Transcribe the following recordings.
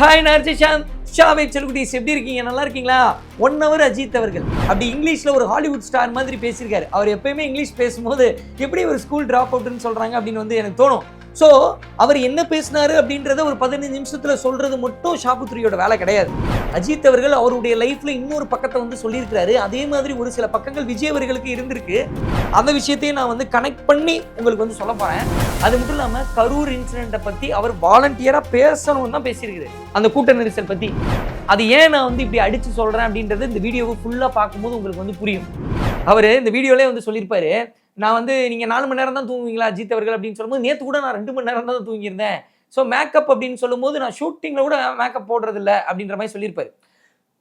Hi நார்ஜி Sham ஷாமே செல்குடிஸ் எப்படி இருக்கீங்க? நல்லா இருக்கீங்களா? ஒன் ஹவர் அஜித் அவர்கள். அப்படி இங்கிலீஷில் ஒரு ஹாலிவுட் ஸ்டார் மாதிரி பேசியிருக்காரு. அவர் எப்பயுமே இங்கிலீஷ் பேசும்போது எப்படி ஒரு ஸ்கூல் ட்ராப் அவுட்னு சொல்கிறாங்க அப்படின்னு வந்து எனக்கு தோணும். ஸோ அவர் என்ன பேசினாரு அப்படின்றத ஒரு பதினஞ்சு நிமிஷத்தில் சொல்றது மட்டும் ஷாபுத்ரியோட வேலை கிடையாது. அஜித் அவர்கள் அவருடைய லைஃப்ல இன்னொரு பக்கத்தை வந்து சொல்லியிருக்கிறாரு. அதே மாதிரி ஒரு சில பக்கங்கள் விஜய் அவர்களுக்கு இருந்திருக்கு. அந்த விஷயத்தையும் நான் வந்து கனெக்ட் பண்ணி உங்களுக்கு வந்து சொல்ல போறேன். அது மட்டும் இல்லாமல் கரூர் இன்சிடென்ட்டை பற்றி அவர் வாலண்டியராக பேசணும்னு தான் பேசியிருக்குது அந்த கூட்ட நெரிசல் பற்றி அது ஏன் நான் வந்து இப்படி அடித்து சொல்கிறேன் அப்படின்றது இந்த வீடியோவை ஃபுல்லாக பார்க்கும்போது உங்களுக்கு வந்து புரியும். அவர் இந்த வீடியோலேயே வந்து சொல்லியிருப்பாரு. நான் வந்து நீங்கள் நாலு மணி நேரம் தான் தூங்குவீங்களா அஜித் அவர்கள் அப்படின்னு சொல்லும்போது நேற்று கூட நான் ரெண்டு மணி நேரம் தான் தூங்கியிருந்தேன். ஸோ மேக்கப் அப்படின்னு சொல்லும்போது நான் ஷூட்டிங்கில் கூட மேக்கப் போடுறதில்ல அப்படின்ற மாதிரி சொல்லியிருப்பாரு.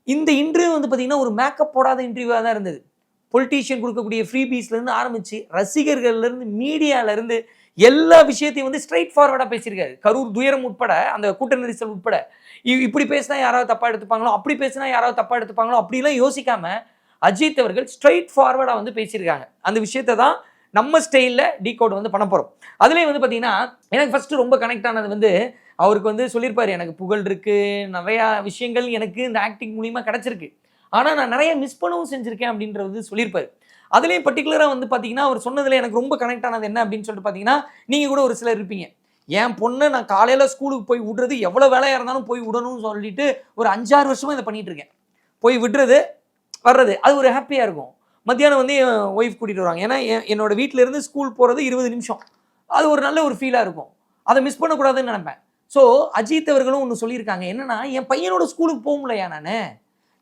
இந்த இன்டர்வியூ வந்து பார்த்தீங்கன்னா ஒரு மேக்கப் போடாத இன்டர்வியூவாக தான் இருந்தது. பொலிட்டீஷியன் கொடுக்கக்கூடிய ஃப்ரீ பீஸ்லேருந்து ஆரம்பிச்சு ரசிகர்கள்லேருந்து மீடியாவிலேருந்து எல்லா விஷயத்தையும் வந்து ஸ்ட்ரைட் ஃபார்வர்டாக பேசியிருக்காரு. கரூர் துயரம் உட்பட அந்த கூட்ட நெரிசல் உட்பட. இ- இப்படி பேசினா யாராவது தப்பாக எடுத்துப்பாங்களோ அப்படி பேசினா யாராவது தப்பாக எடுத்துப்பாங்களோ அப்படிலாம் யோசிக்காமல் அஜித் அவர்கள் ஸ்ட்ரைட் ஃபார்வர்டாக வந்து பேசியிருக்காங்க. அந்த விஷயத்தை தான் நம்ம ஸ்டைலில் டீ கோட் வந்து பண்ண போகிறோம் அதுலேயும் வந்து பார்த்தீங்கன்னா எனக்கு ஃபஸ்ட்டு ரொம்ப கனெக்ட் ஆனது வந்து அவருக்கு வந்து சொல்லியிருப்பார் எனக்கு புகழ் இருக்குது நிறையா விஷயங்கள் எனக்கு இந்த ஆக்டிங் மூலிமா கிடச்சிருக்கு. ஆனால் நான் நிறைய மிஸ் பண்ணவும் செஞ்சுருக்கேன் அப்படின்றது சொல்லியிருப்பார் அதுலேயும் பர்டிகுலராக வந்து பார்த்தீங்கன்னா அவர் சொன்னதில் எனக்கு ரொம்ப கனெக்ட் ஆனது என்ன அப்படின்னு சொல்லிட்டு பார்த்தீங்கன்னா நீங்கள் கூட ஒரு சிலர் இருப்பீங்க. என் பொண்ணை நான் காலையில் ஸ்கூலுக்கு போய் விடுறது எவ்வளோ வேலையாக இருந்தாலும் போய் விடணும்னு சொல்லிட்டு ஒரு அஞ்சாறு வருஷமாக இதை பண்ணிகிட்டு இருக்கேன். போய் விடுறது வர்றது அது ஒரு ஹாப்பியாக இருக்கும். மத்தியானம் வந்து என் ஒய்ஃப் கூட்டிகிட்டு வருவாங்க. ஏன்னா என்னோட வீட்ல இருந்து ஸ்கூல் போகிறது இருபது நிமிஷம். அது ஒரு நல்ல ஒரு ஃபீலாக இருக்கும். அதை மிஸ் பண்ணக்கூடாதுன்னு நினைப்பேன். ஸோ அஜித் அவர்களும் ஒன்று சொல்லியிருக்காங்க. என்னன்னா என் பையனோட ஸ்கூலுக்கு போக முடியலையா நான்?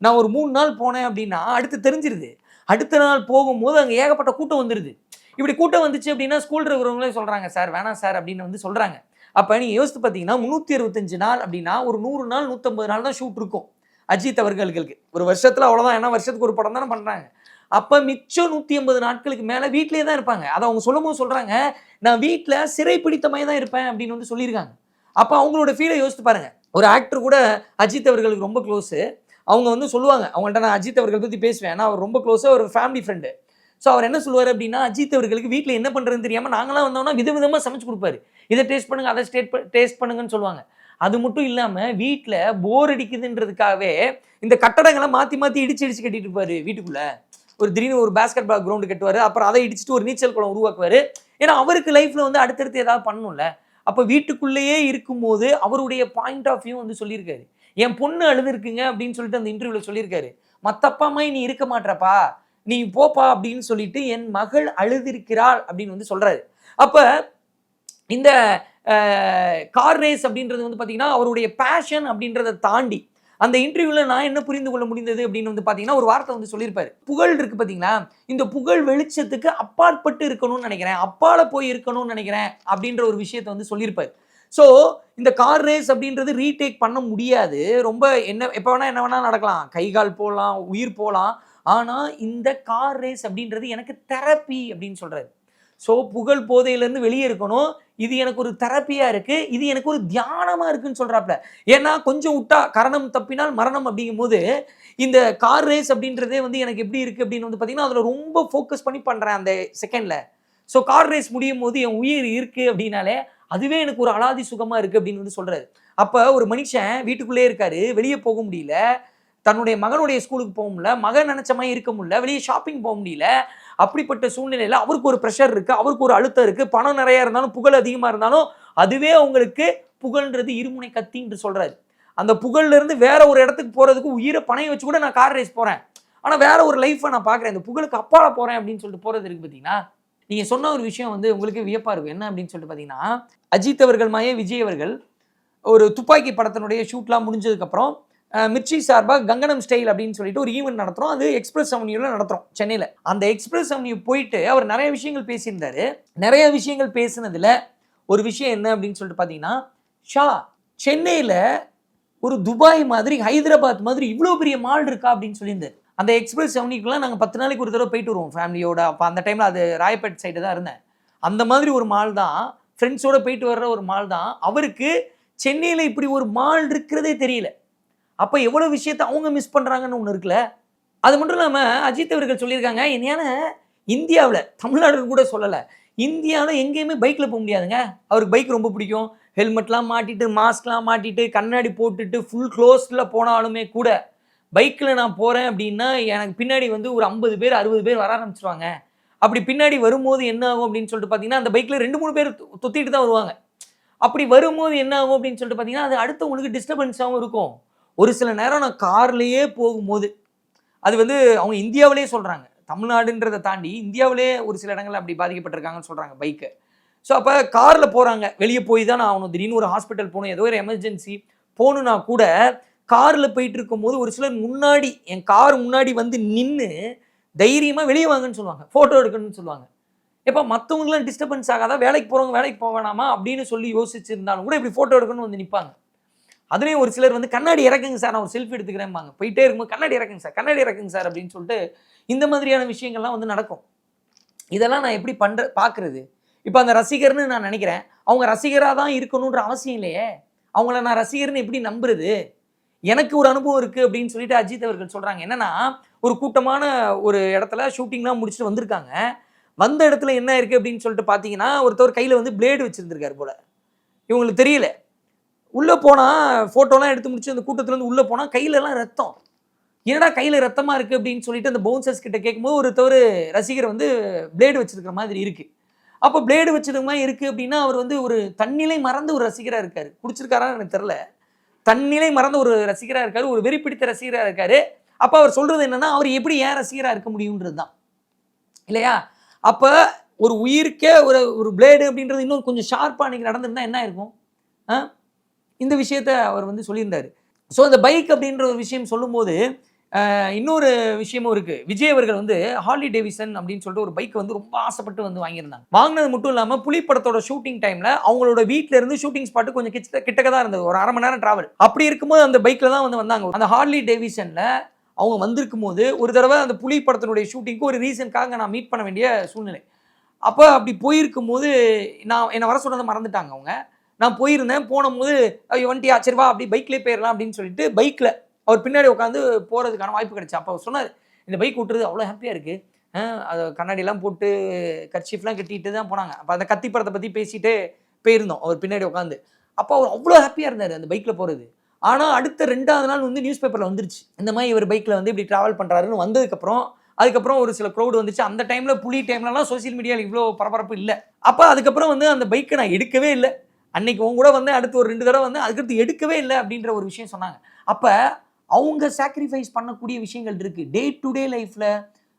நான் ஒரு மூணு நாள் போனேன் அப்படின்னா அடுத்து தெரிஞ்சிருது. அடுத்த நாள் போகும்போது அங்கே ஏகப்பட்ட கூட்டம் வந்துடுது இப்படி கூட்டம் வந்துச்சு அப்படின்னா ஸ்கூல் இருக்கிறவங்களே சொல்கிறாங்க சார் வேணாம் சார் அப்படின்னு வந்து சொல்கிறாங்க அப்போ நீங்கள் யோசித்து பார்த்தீங்கன்னா முந்நூற்றி அறுபத்தஞ்சு நாள் அப்படின்னா ஒரு நூறு நாள் நூற்றம்பது நாள் தான் ஷூட் இருக்கும். அஜித் அவர்களுக்கு. ஒரு வருஷத்தில் அவ்வளோதான் ஏன்னா வருஷத்துக்கு ஒரு படம் தானே பண்ணுறாங்க அப்போ மிச்சம் நூற்றி ஐம்பது நாட்களுக்கு மேலே வீட்டிலே தான் இருப்பாங்க. அதை அவங்க சொல்லும்போது சொல்கிறாங்க நான் வீட்டில் சிறை பிடித்தமாய் தான் இருப்பேன் அப்படின்னு வந்து சொல்லியிருக்காங்க. அப்போ அவங்களோட ஃபீலை யோசித்து பாருங்க. ஒரு ஆக்டர் கூட அஜித் அவர்களுக்கு ரொம்ப க்ளோஸு அவங்க வந்து சொல்லுவாங்க அவங்கள்ட்ட நான் அஜித் அவர்கள் பற்றி பேசுவேன். ஏன்னா அவர் ரொம்ப க்ளோஸாக ஒரு ஃபேமிலி ஃப்ரெண்டு ஸோ அவர் என்ன சொல்லுவார் அப்படின்னா அஜித் அவர்களுக்கு வீட்டில் என்ன பண்ணுறதுன்னு தெரியாமல் நாங்களாம் வந்தோம்னா விதவிதமாக சமைச்சு கொடுப்பாரு. இதை டேஸ்ட் பண்ணுங்க அதை ஸ்டேட் டேஸ்ட் பண்ணுங்கன்னு சொல்லுவாங்க. அது மட்டும் இல்லாமல் வீட்டில் போர் அடிக்குதுன்றதுக்காகவே இந்த கட்டடங்களை மாற்றி மாற்றி இடிச்சு இடிச்சு கட்டிட்டு இருப்பாரு வீட்டுக்குள்ளே. ஒரு திடீர்னு ஒரு பேஸ்கெட் பால் கிரவுண்டு கட்டுவார். அப்புறம் அதை இடிச்சுட்டு ஒரு நீச்சல் குளம் உருவாக்குவார். ஏன்னா அவருக்கு லைஃப்பில் வந்து அடுத்தடுத்து ஏதாவது பண்ணணும்ல. அப்போ வீட்டுக்குள்ளேயே இருக்கும்போது அவருடைய பாயிண்ட் ஆஃப் வியூ வந்து சொல்லியிருக்காரு. என் பொண்ணு அழுதுருக்குங்க அப்படின்னு சொல்லிட்டு அந்த இன்டர்வியூவில் சொல்லியிருக்காரு. மற்ற அப்பா அம்மா நீ இருக்க மாட்டேறப்பா. நீ போப்பா அப்படின்னு சொல்லிட்டு என் மகள் அழுதிருக்கிறாள் அப்படின்னு வந்து சொல்கிறாரு அப்போ இந்த கார் ரேஸ் அப்படின்றது வந்து பார்த்தீங்கன்னா அவருடைய பேஷன் அப்படின்றத தாண்டி அந்த இன்டர்வியூவில் நான் என்ன புரிந்து கொள்ள முடிந்தது அப்படின்னு வந்து பார்த்தீங்கன்னா ஒரு வார்த்தை வந்து சொல்லியிருப்பாரு. புகழ் இருக்கு பார்த்தீங்களா இந்த புகழ் வெளிச்சத்துக்கு அப்பாற்பட்டு இருக்கணும்னு நினைக்கிறேன். அப்பால போய் இருக்கணும்னு நினைக்கிறேன் அப்படின்ற ஒரு விஷயத்தை வந்து சொல்லியிருப்பாரு. ஸோ இந்த கார் ரேஸ் அப்படின்றது ரீடேக் பண்ண முடியாது. ரொம்ப என்ன எப்போ வேணால் என்ன வேணால் நடக்கலாம். கை கால் போகலாம் உயிர் போகலாம் ஆனால் இந்த கார் ரேஸ் அப்படின்றது எனக்கு தெரப்பி அப்படின்னு சொல்கிறாரு ஸோ புகழ் போதையிலேருந்து வெளியே இருக்கணும். இது எனக்கு ஒரு தெரப்பியாக இருக்குது இது எனக்கு ஒரு தியானமாக இருக்குன்னு சொல்கிறாப்புல ஏன்னா கொஞ்சம் விட்டா கரணம் தப்பினால் மரணம் அப்படிங்கும்போது இந்த கார் ரேஸ் அப்படின்றதே வந்து எனக்கு எப்படி இருக்குது அப்படின்னு வந்து பார்த்தீங்கன்னா அதில் ரொம்ப ஃபோக்கஸ் பண்ணி பண்ணுறேன் அந்த செகண்டில் ஸோ கார் ரேஸ் முடியும் போது என் உயிர் இருக்குது அப்படின்னாலே அதுவே எனக்கு ஒரு அலாதி சுகமாக இருக்குது அப்படின்னு வந்து சொல்கிறாரு அப்போ ஒரு மனுஷன் வீட்டுக்குள்ளே இருக்காரு. வெளியே போக முடியல. தன்னுடைய மகனுடைய ஸ்கூலுக்கு போக முடியல. மகன் நினச்ச மாதிரி இருக்க முடியல. வெளியே ஷாப்பிங் போக முடியல. அப்படிப்பட்ட சூழ்நிலையில் அவருக்கு ஒரு ப்ரெஷர் இருக்குது அவருக்கு ஒரு அழுத்தம் இருக்குது பணம் நிறையா இருந்தாலும் புகழ் அதிகமாக இருந்தாலும் அதுவே அவங்களுக்கு புகழ்ன்றது இருமுனை கத்தின்னு சொல்கிறாரு அந்த புகழ்லேருந்து வேற ஒரு இடத்துக்கு போகிறதுக்கு உயிரை பணைய வச்சு கூட நான் கார் ரேஸ் போகிறேன் ஆனால் வேற ஒரு லைஃப்பை நான் பார்க்குறேன் இந்த புகழுக்கு அப்பால போகிறேன் அப்படின்னு சொல்லிட்டு போகிறது இருக்குது பார்த்தீங்கன்னா நீங்கள் சொன்ன ஒரு விஷயம் வந்து உங்களுக்கு வியப்பாக இருக்கும். என்ன அப்படின்னு சொல்லிட்டு பார்த்தீங்கன்னா அஜித் அவர்கள் மாயே விஜய் அவர்கள் ஒரு துப்பாக்கி படத்தினுடைய ஷூட்லாம் முடிஞ்சதுக்கப்புறம் மிர்ச்சி சார்பாக கங்கனம் ஸ்டைல் அப்படின்னு சொல்லிட்டு ஒரு ஈவெண்ட் நடத்துகிறோம் அது எக்ஸ்பிரஸ் அவென்யூவில் நடத்துகிறோம் சென்னையில். அந்த எக்ஸ்பிரஸ் அவென்யூ போயிட்டு அவர் நிறைய விஷயங்கள் பேசியிருந்தாரு. நிறைய விஷயங்கள் பேசினதில் ஒரு விஷயம் என்ன அப்படின்னு சொல்லிட்டு பார்த்தீங்கன்னா ஷா சென்னையில் ஒரு துபாய் மாதிரி ஹைதராபாத் மாதிரி இவ்வளோ பெரிய மால் இருக்கா அப்படின்னு சொல்லியிருந்தார். அந்த எக்ஸ்பிரஸ் செவனிக்குலாம் நாங்கள் பத்து நாளைக்கு ஒரு தடவை போயிட்டு வருவோம் ஃபேமிலியோட அப்போ அந்த டைமில் அது ராயப்பேட் சைடு தான் இருந்தேன். அந்த மாதிரி ஒரு மால் தான் ஃப்ரெண்ட்ஸோடு போயிட்டு வர்ற ஒரு மால் தான். அவருக்கு சென்னையில் இப்படி ஒரு மால் இருக்கிறதே தெரியல. அப்போ எவ்வளோ விஷயத்த அவங்க மிஸ் பண்ணுறாங்கன்னு ஒன்று இருக்குல்ல? அது மட்டும் இல்லாமல் அஜித் அவர்கள் சொல்லியிருக்காங்க என்னையான இந்தியாவில் தமிழ்நாடு கூட சொல்லலை இந்தியாவில் எங்கேயுமே பைக்கில் போக முடியாதுங்க. அவருக்கு பைக் ரொம்ப பிடிக்கும். ஹெல்மெட்லாம் மாட்டிட்டு மாஸ்க்லாம் மாட்டிட்டு கண்ணாடி போட்டுட்டு ஃபுல் க்ளோஸ்டில் போனாலுமே கூட பைக்கில் நான் போகிறேன் அப்படின்னா எனக்கு பின்னாடி வந்து ஒரு ஐம்பது பேர் அறுபது பேர் வர ஆரம்பிச்சிருவாங்க. அப்படி பின்னாடி வரும்போது என்ன ஆகும் அப்படின்னு சொல்லிட்டு பார்த்தீங்கன்னா அந்த பைக்கில் ரெண்டு மூணு பேர் தொத்திட்டு தான் வருவாங்க. அப்படி வரும்போது என்ன ஆகும் அப்படின்னு சொல்லிட்டு பார்த்தீங்கன்னா அது அடுத்தவங்களுக்கு டிஸ்டர்பன்ஸாகவும் இருக்கும். ஒரு சில நேரம் நான் கார்லேயே போகும்போது அது வந்து அவங்க இந்தியாவிலே சொல்கிறாங்க தமிழ்நாடுன்றதை தாண்டி இந்தியாவிலே ஒரு சில இடங்களில் அப்படி பாதிக்கப்பட்டிருக்காங்கன்னு சொல்கிறாங்க பைக்கு ஸோ அப்போ காரில் போகிறாங்க வெளியே போய் தான் நான் ஆகணும். திடீர்னு ஒரு ஹாஸ்பிட்டல் போகணும். ஏதோ ஒரு எமர்ஜென்சி போகணுன்னா கூட காரில் போயிட்டு இருக்கும்போது ஒரு சிலர் முன்னாடி என் கார் முன்னாடி வந்து நின்று தைரியமாக வெளியே வாங்கன்னு சொல்லுவாங்க. ஃபோட்டோ எடுக்கணும்னு சொல்லுவாங்க. எப்போ மற்றவங்களாம் டிஸ்டர்பன்ஸ் ஆகாதா? வேலைக்கு போகிறவங்க வேலைக்கு போக வேணாமா? அப்படின்னு சொல்லி யோசிச்சிருந்தாலும் கூட இப்படி ஃபோட்டோ எடுக்கணும்னு வந்து நிற்பாங்க அதுலேயும் ஒரு சிலர் வந்து கண்ணாடி இறக்குங்க சார் நான் ஒரு செல்ஃபி எடுத்துக்கிறேன்பாங்க போயிட்டே இருக்கும்போது கண்ணாடி இறக்குங்க சார் கண்ணாடி இறக்குங்க சார் அப்படின்னு சொல்லிட்டு இந்த மாதிரியான விஷயங்கள்லாம் வந்து நடக்கும். இதெல்லாம் நான் எப்படி பண்ணுற பார்க்குறது இப்போ அந்த ரசிகர்னு நான் நினைக்கிறேன் அவங்க ரசிகராக தான் இருக்கணுன்ற அவசியம் இல்லையே. அவங்கள நான் ரசிகர்னு எப்படி நம்புறது? எனக்கு ஒரு அனுபவம் இருக்குது அப்படின்னு சொல்லிட்டு அஜித் அவர்கள் சொல்கிறாங்க என்னன்னா ஒரு கூட்டமான ஒரு இடத்துல ஷூட்டிங்லாம் முடிச்சுட்டு வந்திருக்காங்க. வந்த இடத்துல என்ன இருக்குது அப்படின்னு சொல்லிட்டு பார்த்தீங்கன்னா ஒருத்தவர் கையில் வந்து பிளேடு வச்சுருந்துருக்காரு போல. இவங்களுக்கு தெரியல. உள்ளே போனால் ஃபோட்டோலாம் எடுத்து முடிச்சு அந்த கூட்டத்துலேருந்து உள்ளே போனால் கையிலலாம் ரத்தம். என்னடா கையில் ரத்தமாக இருக்குது அப்படின்னு சொல்லிட்டு அந்த பவுன்சர்ஸ் கிட்ட கேட்கும்போது ஒரு தவிர ரசிகர் வந்து பிளேடு வச்சிருக்கிற மாதிரி இருக்குது அப்போ பிளேடு வச்சிருக்க மாதிரி இருக்குது அப்படின்னா அவர் வந்து ஒரு தன்னிலை மறந்து ஒரு ரசிகராக இருக்கார். குடிச்சிருக்காரான்னு எனக்கு தெரில தன்னிலை மறந்த ஒரு ரசிகராக இருக்கார் ஒரு வெறி பிடித்த ரசிகராக இருக்கார். அப்போ அவர் சொல்கிறது என்னென்னா அவர் எப்படி ஏன் ரசிகராக இருக்க முடியுன்றது தான் இல்லையா? அப்போ ஒரு உயிருக்கே ஒரு ஒரு பிளேடு அப்படின்றது இன்னும் கொஞ்சம் ஷார்ப்பாக அன்றைக்கி நடந்திருந்தால் என்ன இருக்கும் ஆ? இந்த விஷயத்த அவர் வந்து சொல்லியிருந்தாரு. ஸோ இந்த பைக் அப்படின்ற ஒரு விஷயம் சொல்லும்போது இன்னொரு விஷயமும் இருக்குது விஜய் அவர்கள் வந்து ஹார்லி டேவிசன் அப்படின்னு சொல்லிட்டு ஒரு பைக் வந்து ரொம்ப ஆசைப்பட்டு வந்து வாங்கியிருந்தாங்க. வாங்கினது மட்டும் இல்லாமல் புலி படத்தோட ஷூட்டிங் டைமில் அவங்களோட வீட்டில இருந்து ஷூட்டிங் ஸ்பாட்டு கொஞ்சம் கிட்ட கிட்டக்க தான் இருந்தது. ஒரு அரை மணி நேரம் டிராவல் அப்படி இருக்கும்போது அந்த பைக்கில் தான் வந்து வந்தாங்க. அந்த ஹார்லி டேவிசனில் அவங்க வந்திருக்கும் போது ஒரு தடவை அந்த புலி படத்தினுடைய ஷூட்டிங்க்கு ஒரு ரீசனுக்காக நான் மீட் பண்ண வேண்டிய சூழ்நிலை. அப்போ அப்படி போயிருக்கும் போது நான் என்னை வர சொன்னதை மறந்துட்டாங்க அவங்க. நான் போயிருந்தேன். போனபோது ஐயோ வண்டியா? அப்படி பைக்லேயே போயிடலாம் அப்படின்னு சொல்லிட்டு பைக்கில் அவர் பின்னாடி உட்காந்து போகிறதுக்கான வாய்ப்பு கிடைச்சு அப்போ அவர் சொன்னார் இந்த பைக் விட்டுறது அவ்வளோ ஹாப்பியாக இருக்குது அது கண்ணாடியெல்லாம் போட்டு கர்ச்சீஃப்லாம் கட்டிட்டு தான் போனாங்க. அப்போ அந்த கத்தி படத்தை பற்றி பேசிகிட்டே போயிருந்தோம் அவர் பின்னாடி உட்காந்து அப்போ அவர் அவ்வளோ ஹாப்பியாக இருந்தார் அந்த பைக்கில் போகிறது ஆனால் அடுத்த ரெண்டாவது நாள் வந்து நியூஸ் பேப்பரில் வந்துருச்சு. இந்த மாதிரி இவர் பைக்கில் வந்து இப்படி ட்ராவல் பண்ணுறாருன்னு வந்ததுக்கப்புறம் அதுக்கப்புறம் ஒரு சில க்ரௌடு வந்துச்சு. அந்த டைமில் புலி டைம்லலாம் சோஷியல் மீடியாவில் இவ்வளோ பரபரப்பு இல்லை. அப்போ அதுக்கப்புறம் வந்து அந்த பைக்கை நான் எடுக்கவே இல்லை. அன்னைக்கு உங்க கூட வந்து அடுத்து ஒரு ரெண்டு தடவை வந்து அதுக்கடுத்து எடுக்கவே இல்லை அப்படின்ற ஒரு விஷயம் சொன்னாங்க. அப்போ அவங்க சாக்ரிஃபைஸ் பண்ணக்கூடிய விஷயங்கள் இருக்கு. டே டு டே லைஃப்பில்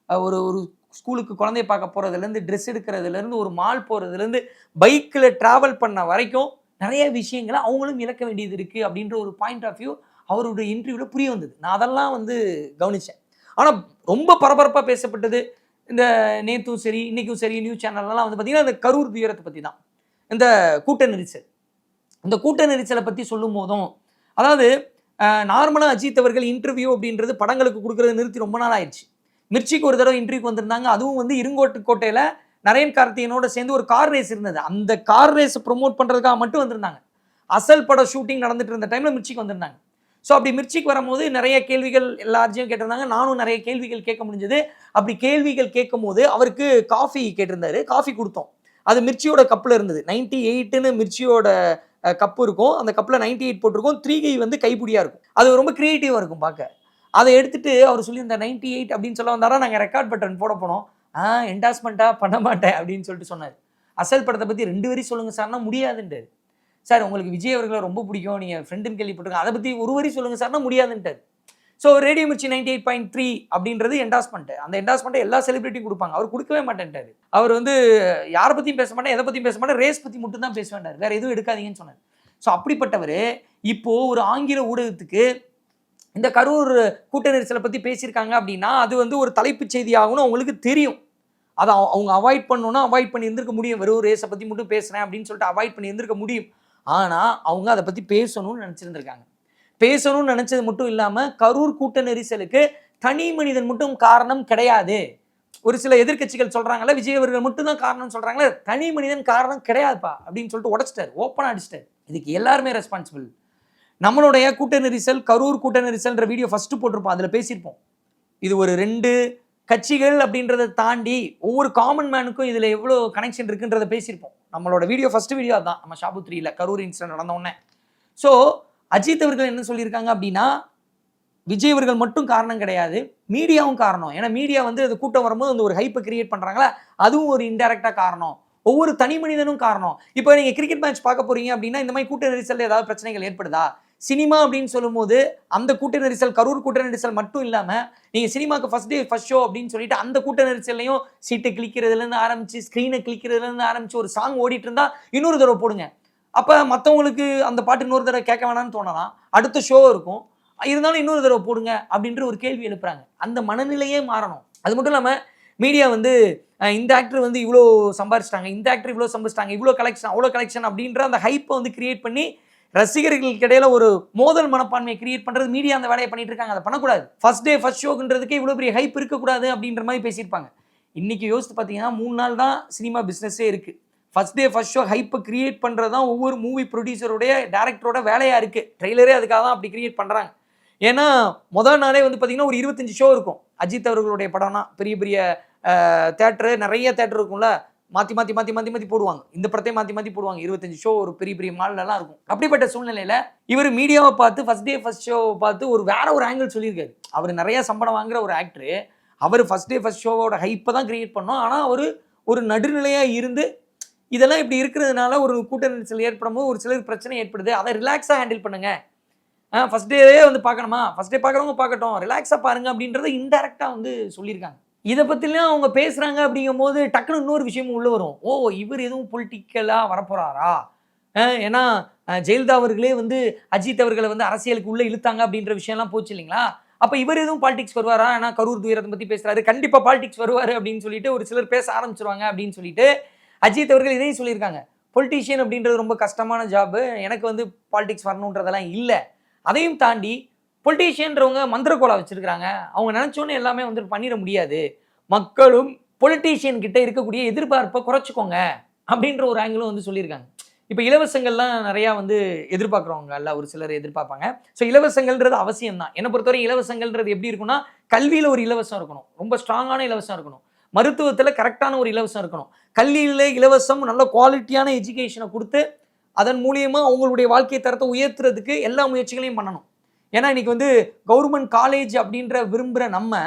ஒரு ஒரு ஸ்கூலுக்கு குழந்தைய பார்க்க போகிறதுலேருந்து ட்ரெஸ் எடுக்கிறதுலேருந்து ஒரு மால் போகிறதுலேருந்து பைக்கில் ட்ராவல் பண்ண வரைக்கும் நிறைய விஷயங்களை அவங்களும் இழக்க வேண்டியது இருக்குது அப்படின்ற ஒரு பாயிண்ட் ஆஃப் வியூ அவருடைய இன்டர்வியூவில் புரிய வந்தது. நான் அதெல்லாம் வந்து கவனித்தேன் ஆனால் ரொம்ப பரபரப்பாக பேசப்பட்டது இந்த நேத்தும் சரி இன்றைக்கும் சரி நியூஸ் சேனல்லாம் வந்து பார்த்திங்கன்னா இந்த கரூர் துயரத்தை பற்றி தான் இந்த கூட்ட நெரிசல். இந்த கூட்ட நெரிசலை பற்றி சொல்லும் போதும் அதாவது நார்மலாக அஜித் அவர்கள் இன்டர்வியூ அப்படின்றது படங்களுக்கு கொடுக்குறத நிறுத்தி ரொம்ப நாள் ஆயிடுச்சு. மிர்ச்சிக்கு ஒரு தடவை இன்டர்வியூக்கு வந்திருந்தாங்க. அதுவும் வந்து இருங்கோட்டு கோட்டையில் நரேன் கார்த்திகனோட சேர்ந்து ஒரு கார் ரேஸ் இருந்தது. அந்த கார் ரேஸை ப்ரொமோட் பண்ணுறதுக்காக மட்டும் வந்திருந்தாங்க. அசல் பட ஷூட்டிங் நடந்துட்டு இருந்த டைமில் மிர்ச்சிக்கு வந்திருந்தாங்க. ஸோ அப்படி மிர்ச்சிக்கு வரும்போது நிறைய கேள்விகள் எல்லாரையும் கேட்டிருந்தாங்க. நானும் நிறைய கேள்விகள் கேட்க முடிஞ்சது. அப்படி கேள்விகள் கேட்கும் போது அவருக்கு காஃபி கேட்டிருந்தாரு. காஃபி கொடுத்தோம். அது மிர்ச்சியோட கப்பில் இருந்தது. நைன்டி எயிட்டுன்னு மிர்ச்சியோட கப்பு இருக்கும். அந்த கப்பில் நைன்டி எயிட் போட்டிருக்கும். த்ரீ கை வந்து கைப்பிடியாக இருக்கும். அது ரொம்ப க்ரியேட்டிவாக இருக்கும் பார்க்க. அதை எடுத்துட்டு அவர் சொல்லியிருந்தார் நைன்டி எயிட் அப்படின்னு சொல்ல வந்தாரா? நாங்கள் ரெக்கார்ட் பட்டன் போட போனோம். ஆ என்டாஸ்மெண்ட்டாக பண்ண மாட்டேன் அப்படின்னு சொல்லிட்டு சொன்னார். அசல் படத்தை பற்றி ரெண்டு வரி சொல்லுங்கள் சார்னா முடியாதுன்ட்டார். சார் உங்களுக்கு விஜய் அவர்களை ரொம்ப பிடிக்கும். நீங்கள் ஃப்ரெண்டுன்னு கேள்விப்பட்டிருக்கோம் அதை பற்றி ஒரு வரி சொல்லுங்கள் சார்னா முடியாதுன்ட்டார். So radio Mirchi ninety eight point three அப்படின்றது என்டாஸ்மெண்ட் அந்த என்டாஸ்மெண்ட்டை எல்லா செலிபிரிட்டியும் கொடுப்பாங்க. அவர் கொடுக்கவே மாட்டேன்ட்டார். அவர் வந்து யாரை பற்றியும் பேச மாட்டேன் எதை பற்றியும் பேச மாட்டேன் ரேஸ் பற்றி மட்டும் தான் பேச வேண்டார் வேறு எதுவும் எடுக்காதீங்கன்னு சொன்னார். ஸோ அப்படிப்பட்டவர் இப்போது ஒரு ஆங்கில ஊடகத்துக்கு இந்த கரூர் கூட்ட நெரிசலை பற்றி பேசியிருக்காங்க அப்படின்னா அது வந்து ஒரு தலைப்புச் செய்தி ஆகும்னு அவங்களுக்கு தெரியும். அதை அவ- அவங்க அவாய்ட் பண்ணணும்னா அவாய்ட் பண்ணி இருந்திருக்க முடியும். வெறும் ரேஸை பற்றி மட்டும் பேசுகிறேன் அப்படின்னு சொல்லிட்டு அவாய்ட் பண்ணி இருந்திருக்க முடியும். ஆனால் அவங்க அதை பற்றி பேசணும்னு நினச்சிருந்துருக்காங்க. பேசணும்னு நினச்சது மட்டும் இல்லாமல் கரூர் கூட்ட நெரிசலுக்கு தனி மனிதன் மட்டும் காரணம் கிடையாது. ஒரு சில எதிர்க்கட்சிகள் சொல்கிறாங்கல்ல விஜய் அவர்கள் காரணம்னு தான் சொல்கிறாங்களே தனி மனிதன் காரணம் கிடையாதுப்பா அப்படின்னு சொல்லிட்டு உடச்சிட்டார் ஓப்பனாக அடிச்சிட்டார். இதுக்கு எல்லாருமே ரெஸ்பான்சிபிள் நம்மளுடைய கூட்ட நெரிசல் கரூர் கூட்ட நெரிசல்ன்ற வீடியோ ஃபஸ்ட்டு போட்டிருப்போம் அதில் பேசியிருப்போம். இது ஒரு ரெண்டு கட்சிகள் அப்படின்றத தாண்டி ஒவ்வொரு காமன் மேனுக்கும் இதில் எவ்வளோ கனெக்ஷன் இருக்குன்றத பேசியிருப்போம். நம்மளோட வீடியோ ஃபஸ்ட்டு வீடியோ அதான் நம்ம ஷாபு கரூர் இன்சிடென்ட் நடந்த உடனே. ஸோ அஜித் அவர்கள் என்ன சொல்லியிருக்காங்க அப்படின்னா விஜய் அவர்கள் மட்டும் காரணம் கிடையாது மீடியாவும் காரணம். ஏன்னா மீடியா வந்து அது கூட்டம் வரும்போது அந்த ஒரு ஹைப்பை கிரியேட் பண்ணுறாங்களா அதுவும் ஒரு இன்டெரக்டாக காரணம். ஒவ்வொரு தனி மனிதனும் காரணம். இப்போ நீங்கள் கிரிக்கெட் மேட்ச் பார்க்க போறீங்க அப்படின்னா இந்த மாதிரி கூட்ட நெரிசல் ஏதாவது பிரச்சனைகள் ஏற்படுதா? சினிமா அப்படின்னு சொல்லும்போது அந்த கூட்ட நெரிசல் கரூர் கூட்ட நெரிசல் மட்டும் இல்லாமல் நீங்கள் சினிமாக்கு ஃபஸ்ட் டே ஃபர்ஸ்ட் ஷோ அப்படின்னு சொல்லிட்டு அந்த கூட்ட நெரிசல்லையும் சீட்டை கிளிக்கிறதுலேருந்து ஆரம்பிச்சு ஸ்க்ரீனை கிளிக்கிறதுலேருந்து ஆரம்பிச்சு ஒரு சாங் ஓடிட்டு இருந்தால் இன்னொரு தடவை போடுங்க. அப்போ மற்றவங்களுக்கு அந்த பாட்டு இன்னொரு தடவை கேட்க வேணாம்னு தோணலாம். அடுத்த ஷோ இருக்கும். இருந்தாலும் இன்னொரு தடவை போடுங்க அப்படின்ற ஒரு கேள்வி எழுப்புறாங்க. அந்த மனநிலையே மாறணும். அது மட்டும் இல்லாமல் மீடியா வந்து இந்த ஆக்டர் வந்து இவ்வளோ சம்பாரிச்சிட்டாங்க இந்த ஆக்டர் இவ்வளோ சம்பாரிச்சிட்டாங்க இவ்வளோ கலெக்ஷன் அவ்வளோ கலெக்ஷன் அப்படின்ற அந்த ஹைப்பை வந்து கிரியேட் பண்ணி ரசிகர்களுக்கு இடையில ஒரு மோதல் மனப்பான்மையை கிரியேட் பண்ணுறது மீடியா அந்த வேலையை பண்ணிட்டு இருக்காங்க. அதை பண்ணக்கூடாது. ஃபர்ஸ்ட் டே ஃபர்ஸ்ட் ஷோக்குன்றதுக்கு இவ்வளோ பெரிய ஹைப் இருக்கக்கூடாது அப்படின்ற மாதிரி பேசியிருப்பாங்க. இன்னைக்கு யோசித்து பார்த்தீங்கன்னா மூணு நாள் தான் சினிமா பிஸ்னஸே இருக்குது ஃபர்ஸ்ட் டே ஃபஸ்ட் ஷோ ஹைப்பை கிரியேட் பண்ணுறது தான் ஒவ்வொரு மூவி ப்ரொடியூசருடைய டேரக்டரோட வேலையாக இருக்குது ட்ரெய்லரே அதுக்காக தான் அப்படி கிரியேட் பண்ணுறாங்க ஏன்னா முதல் நாளே வந்து பார்த்தீங்கன்னா ஒரு இருபத்தஞ்சி ஷோ இருக்கும். அஜித் அவர்களுடைய படம்னா பெரிய பெரிய தேட்டரு நிறைய தேட்டர் இருக்கும்ல. மாற்றி மாற்றி மாற்றி மாற்றி மாற்றி போடுவாங்க. இந்த படத்தையும் மாற்றி மாற்றி போடுவாங்க. இருபத்தஞ்சு ஷோ ஒரு பெரிய பெரிய மால்லலாம் இருக்கும். அப்படிப்பட்ட சூழ்நிலையில் இவர் மீடியாவை பார்த்து ஃபஸ்ட் டே ஃபர்ஸ்ட் ஷோவை பார்த்து ஒரு வேற ஒரு ஆங்கிள் சொல்லியிருக்காரு. அவர் நிறைய சம்பளம் வாங்குற ஒரு ஆக்டரு அவர் ஃபஸ்ட் டே ஃபர்ஸ்ட் ஷோவோட ஹைப்பை தான் கிரியேட் பண்ணோம். ஆனால் அவர் ஒரு நடுநிலையாக இருந்து இதெல்லாம் இப்படி இருக்கிறதுனால ஒரு கூட்ட நெரிசல் ஏற்படும் போது ஒரு சிலருக்கு பிரச்சனை ஏற்படுது. அதை ரிலாக்ஸாக ஹேண்டில் பண்ணுங்க. ஃபர்ஸ்ட் டேவே வந்து பார்க்கணுமா? ஃபர்ஸ்ட் டே பார்க்குறவங்க பார்க்கட்டும். ரிலாக்ஸாக பாருங்க அப்படின்றத இன்டெரக்டாக வந்து சொல்லியிருக்காங்க. இதை பற்றிலாம் அவங்க பேசுகிறாங்க அப்படிங்கும்போது டக்குன்னு இன்னொரு விஷயமும் உள்ளே வரும். ஓ இவர் எதுவும் பொலிட்டிக்கலாக வரப்போகிறாரா ஏன்னா ஜெயலலிதா அவர்களே வந்து அஜித் அவர்களை வந்து அரசியலுக்கு உள்ளே இழுத்தாங்க அப்படின்ற விஷயம்லாம் போச்சு இல்லைங்களா? அப்போ இவர் எதுவும் பாலிடிக்ஸ் வருவாரா? ஏன்னா கரூர் துயரத்தை பற்றி பேசுகிறாரு கண்டிப்பாக பாலிடிக்ஸ் வருவார் அப்படின்னு சொல்லிட்டு ஒரு சிலர் பேச ஆரம்பிச்சிருவாங்க அப்படின்னு சொல்லிட்டு அஜித் அவர்கள் இதையும் சொல்லியிருக்காங்க. பொலிட்டீஷியன் அப்படின்றது ரொம்ப கஷ்டமான ஜாபு எனக்கு வந்து பாலிடிக்ஸ் வரணுன்றதெல்லாம் இல்லை. அதையும் தாண்டி பொலிட்டீஷியன்றவங்க மந்திரக்கோலா வச்சுருக்கிறாங்க. அவங்க நினச்சோன்னு எல்லாமே வந்து பண்ணிட முடியாது. மக்களும் பொலிட்டீஷியன் கிட்ட இருக்கக்கூடிய எதிர்பார்ப்பை குறைச்சிக்கோங்க அப்படின்ற ஒரு ஆங்கிளும் வந்து சொல்லியிருக்காங்க. இப்போ இலவசங்கள்லாம் நிறையா வந்து எதிர்பார்க்குறவங்க அல்ல ஒரு சிலர் எதிர்பார்ப்பாங்க. ஸோ இலவசங்கள்ன்றது அவசியம் தான் என்னை பொறுத்தவரை இலவசங்கள்ன்றது எப்படி இருக்கும்னா கல்வியில் ஒரு இலவசம் இருக்கணும். ரொம்ப ஸ்ட்ராங்கான இலவசம் இருக்கணும். மருத்துவத்தில் கரெக்டான ஒரு இலவசம் இருக்கணும். கல்வியில் இலவசம் நல்ல குவாலிட்டியான எஜுகேஷனை கொடுத்து அதன் மூலியமாக அவங்களுடைய வாழ்க்கை தரத்தை உயர்த்துறதுக்கு எல்லா முயற்சிகளையும் பண்ணணும். ஏன்னா இன்றைக்கி வந்து கவர்மெண்ட் காலேஜ் அப்படின்ற விரும்புகிற நம்ம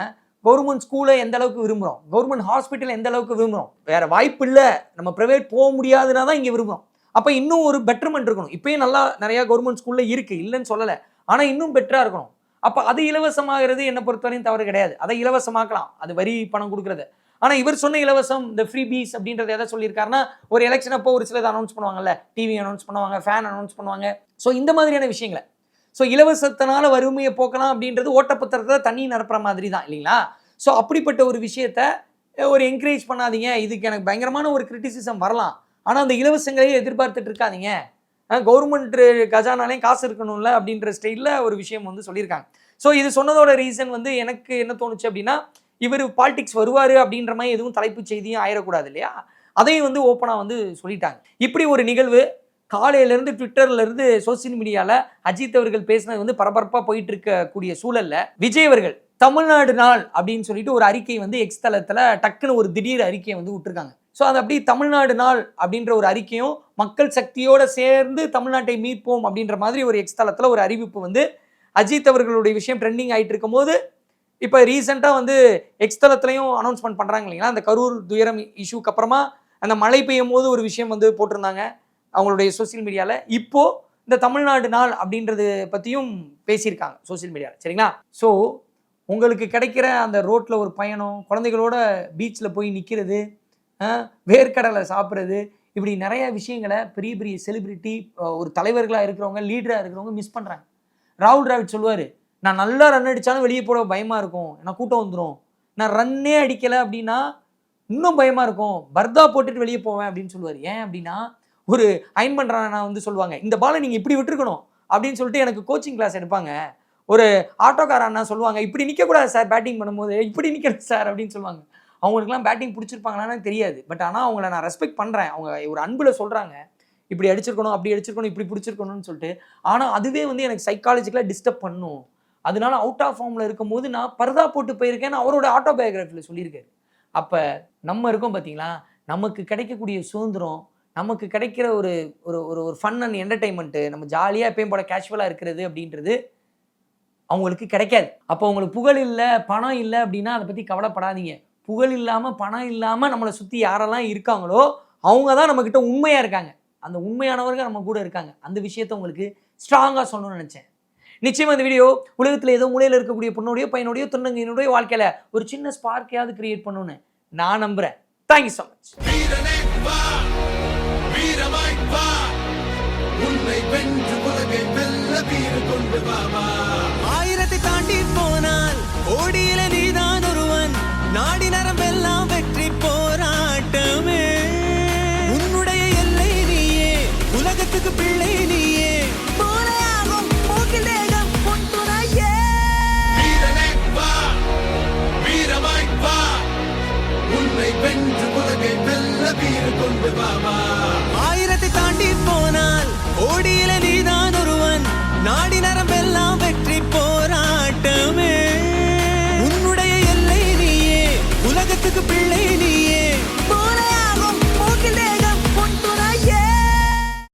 கவர்மெண்ட் ஸ்கூலை எந்த அளவுக்கு விரும்புகிறோம் கவர்மெண்ட் ஹாஸ்பிட்டல் எந்த அளவுக்கு விரும்புகிறோம் வேறு வாய்ப்பு இல்லை. நம்ம ப்ரைவேட் போக முடியாதுன்னா தான் இங்கே விரும்புகிறோம் அப்போ இன்னும் ஒரு பெட்டர்மெண்ட் இருக்கணும். இப்போயும் நல்லா நிறையா கவர்மெண்ட் ஸ்கூலில் இருக்குது இல்லைன்னு சொல்லலை. ஆனால் இன்னும் பெட்டராக இருக்கணும். அப்போ அது இலவசமாகிறது என்னை பொறுத்தவரையும் தவறு கிடையாது. அதை இலவசமாக்கலாம். அது வரி பணம் கொடுக்கறது. ஆனால் இவர் சொன்ன இலவசம் இந்த ஃப்ரீ பீஸ் அப்படின்றத எதை சொல்லியிருக்காருன்னா ஒரு எலெக்ஷன் அப்போ ஒரு சிலது அனௌன்ஸ் பண்ணுவாங்கல்ல டிவி அனௌன்ஸ் பண்ணுவாங்க ஃபேன் அனௌன்ஸ் பண்ணுவாங்க. ஸோ இந்த மாதிரியான விஷயங்களை. ஸோ இலவசத்தினால வறுமையை போக்கலாம் அப்படின்றது ஓட்டப்பத்திரத்தில் தண்ணி நிரப்புற மாதிரி தான் இல்லைங்களா? ஸோ அப்படிப்பட்ட ஒரு விஷயத்த ஒரு என்கரேஜ் பண்ணாதீங்க. இதுக்கு எனக்கு பயங்கரமான ஒரு கிரிட்டிசிசம் வரலாம். ஆனால் அந்த இலவசங்களையே எதிர்பார்த்துட்டு இருக்காதீங்க. கவர்மெண்ட் கஜானாலையும் காசு இருக்கணும்ல அப்படின்ற ஸ்டைலில் ஒரு விஷயம் வந்து சொல்லியிருக்காங்க. ஸோ இது சொன்னதோட ரீசன் வந்து எனக்கு என்ன தோணுச்சு அப்படின்னா இவர் பாலிடிக்ஸ் வருவார் அப்படின்ற மாதிரி எதுவும் தலைப்புச் செய்தியும் ஆயிடக்கூடாது இல்லையா? அதையும் வந்து ஓப்பனாக வந்து சொல்லிட்டாங்க. இப்படி ஒரு நிகழ்வு காலையிலேருந்து ட்விட்டர்லேருந்து சோசியல் மீடியாவில் அஜித் அவர்கள் பேசினது வந்து பரபரப்பாக போயிட்டு இருக்கக்கூடிய சூழல்ல விஜய் அவர்கள் தமிழ்நாடு நாள் அப்படின்னு சொல்லிட்டு ஒரு அறிக்கை வந்து எக்ஸ் தளத்தில் டக்குன்னு ஒரு திடீர் அறிக்கையை வந்து விட்டுருக்காங்க. ஸோ அது அப்படி தமிழ்நாடு நாள் அப்படின்ற ஒரு அறிக்கையும் மக்கள் சக்தியோட சேர்ந்து தமிழ்நாட்டை மீட்போம் அப்படின்ற மாதிரி ஒரு எக்ஸ் தளத்தில் ஒரு அறிவிப்பு வந்து அஜித் அவர்களுடைய விஷயம் ட்ரெண்டிங் ஆயிட்டு இருக்கும்போது இப்போ ரீசெண்டாக வந்து எக்ஸ்தலத்துலையும் அனௌன்ஸ்மெண்ட் பண்ணுறாங்க இல்லைங்களா? அந்த கரூர் துயரம் இஷ்யூக்கு அப்புறமா அந்த மழை பெய்யும் போது ஒரு விஷயம் வந்து போட்டிருந்தாங்க அவங்களுடைய சோஷியல் மீடியாவில் இப்போது இந்த தமிழ்நாடு நாள் அப்படின்றது பற்றியும் பேசியிருக்காங்க சோஷியல் மீடியாவில் சரிங்களா? ஸோ உங்களுக்கு கிடைக்கிற அந்த ரோட்டில் ஒரு பயணம் குழந்தைகளோட பீச்சில் போய் நிற்கிறது வேர்க்கடலை சாப்பிட்றது இப்படி நிறைய விஷயங்களை பெரிய பெரிய செலிபிரிட்டி ஒரு தலைவர்களாக இருக்கிறவங்க லீடராக இருக்கிறவங்க மிஸ் பண்ணுறாங்க ராகுல் டிராவிட் சொல்லுவார் நான் நல்லா ரன் அடித்தாலும் வெளியே போட பயமாக இருக்கும். ஏன்னா கூட்டம் வந்துடும் நான் ரன்னே அடிக்கலை அப்படின்னா இன்னும் பயமாக இருக்கும். பர்தா போட்டுட்டு வெளியே போவேன் அப்படின்னு சொல்லுவார். ஏன் அப்படின்னா ஒரு அயன் பண்ணுறான் நான் வந்து சொல்லுவாங்க இந்த பாலை நீங்கள் இப்படி விட்டுருக்கணும் அப்படின்னு சொல்லிட்டு எனக்கு கோச்சிங் கிளாஸ் எடுப்பாங்க. ஒரு ஆட்டோக்கார அண்ணா சொல்லுவாங்க இப்படி நிற்கக்கூடாது சார் பேட்டிங் பண்ணும்போது. இப்படி நிற்கிறது சார் அப்படின்னு சொல்லுவாங்க. அவங்களுக்குலாம் பேட்டிங் பிடிச்சிருப்பாங்களான்னு தெரியாது. பட் ஆனால் அவங்கள நான் ரெஸ்பெக்ட் பண்ணுறேன் அவங்க ஒரு அன்பில் சொல்கிறாங்க இப்படி அடிச்சிருக்கணும் அப்படி அடிச்சிருக்கணும் இப்படி பிடிச்சிருக்கணும்னு சொல்லிட்டு. ஆனால் அதுவே வந்து எனக்கு சைக்காலஜிக்கலாக டிஸ்டர்ப் பண்ணும். அதனால அவுட் ஆஃப் ஃபார்மில் இருக்கும்போது நான் பர்தா போட்டு போயிருக்கேன்னு அவரோட ஆட்டோபயோகிராஃபியில் சொல்லியிருக்காரு. அப்போ நம்ம இருக்கோம் பார்த்தீங்களா நமக்கு கிடைக்கக்கூடிய சுதந்திரம் நமக்கு கிடைக்கிற ஒரு ஒரு ஒரு ஒரு ஃபன் அண்ட் என்டர்டைன்மெண்ட்டு நம்ம ஜாலியாக எப்பயும் போட கேஷுவலாக இருக்கிறது அப்படின்றது அவங்களுக்கு கிடைக்காது. அப்போ அவங்களுக்கு புகழ் இல்லை பணம் இல்லை அப்படின்னா அதை பற்றி கவலைப்படாதீங்க. புகழ் இல்லாமல் பணம் இல்லாமல் நம்மளை சுற்றி யாரெல்லாம் இருக்காங்களோ அவங்க தான் நம்மக்கிட்ட உண்மையாக இருக்காங்க. அந்த உண்மையானவர்கள் நம்ம கூட இருக்காங்க. அந்த விஷயத்த உங்களுக்கு ஸ்ட்ராங்காக சொல்லணும்னு நினச்சேன். நிச்சயமாக இந்த வீடியோ உலகத்தில் ஏதோ மூலையில் இருக்கக்கூடிய பொண்ணுடைய பையனுடைய தொண்டங்கையினுடைய வாழ்க்கையில் ஒரு சின்ன ஸ்பார்க்கையாவது கிரியேட் பண்ணணும்னு நான் நம்புகிறேன் தேங்க்யூ ஸோ மச் வீரமாய் வா. உன்னை வென்று உலகை வெல்ல வீறு கொண்டு வா.